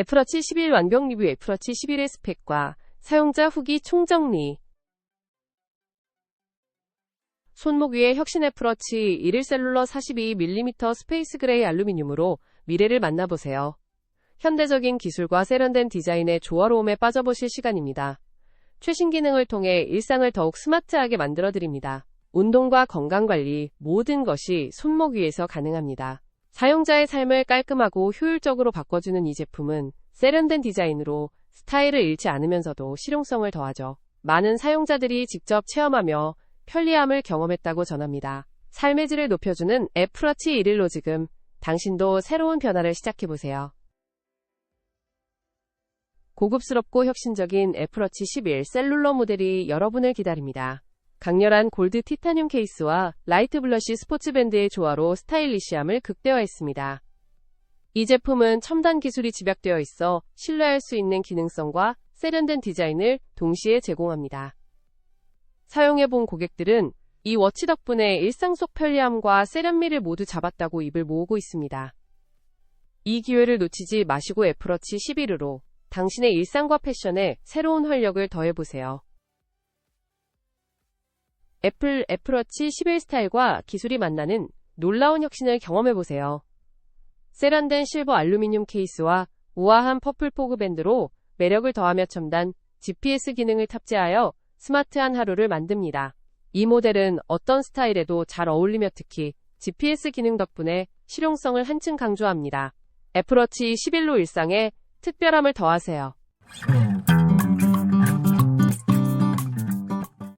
애플 워치 11 완벽 리뷰 애플 워치 11의 스펙과 사용자 후기 총정리 손목 위에 혁신 애플 워치 1일 셀룰러 42mm 스페이스 그레이 알루미늄으로 미래를 만나보세요. 현대적인 기술과 세련된 디자인의 조화로움에 빠져보실 시간입니다. 최신 기능을 통해 일상을 더욱 스마트하게 만들어드립니다. 운동과 건강관리, 모든 것이 손목 위에서 가능합니다. 사용자의 삶을 깔끔하고 효율적으로 바꿔주는 이 제품은 세련된 디자인으로 스타일을 잃지 않으면서도 실용성을 더하죠. 많은 사용자들이 직접 체험하며 편리함을 경험했다고 전합니다. 삶의 질을 높여주는 애플워치 1일로 지금 당신도 새로운 변화를 시작해보세요. 고급스럽고 혁신적인 애플워치 11 셀룰러 모델이 여러분을 기다립니다. 강렬한 골드 티타늄 케이스와 라이트 블러시 스포츠밴드의 조화로 스타일리시함을 극대화했습니다. 이 제품은 첨단 기술이 집약되어 있어 신뢰할 수 있는 기능성과 세련된 디자인을 동시에 제공합니다. 사용해본 고객들은 이 워치 덕분에 일상 속 편리함과 세련미를 모두 잡았다고 입을 모으고 있습니다. 이 기회를 놓치지 마시고 애플워치 11으로 당신의 일상과 패션에 새로운 활력을 더해보세요. 애플 애플워치 11 스타일과 기술이 만나는 놀라운 혁신을 경험해보세요. 세련된 실버 알루미늄 케이스와 우아한 퍼플 포그 밴드로 매력을 더하며 첨단 GPS 기능을 탑재하여 스마트한 하루를 만듭니다. 이 모델은 어떤 스타일에도 잘 어울리며 특히 GPS 기능 덕분에 실용성을 한층 강조합니다. 애플워치 11로 일상에 특별함을 더하세요.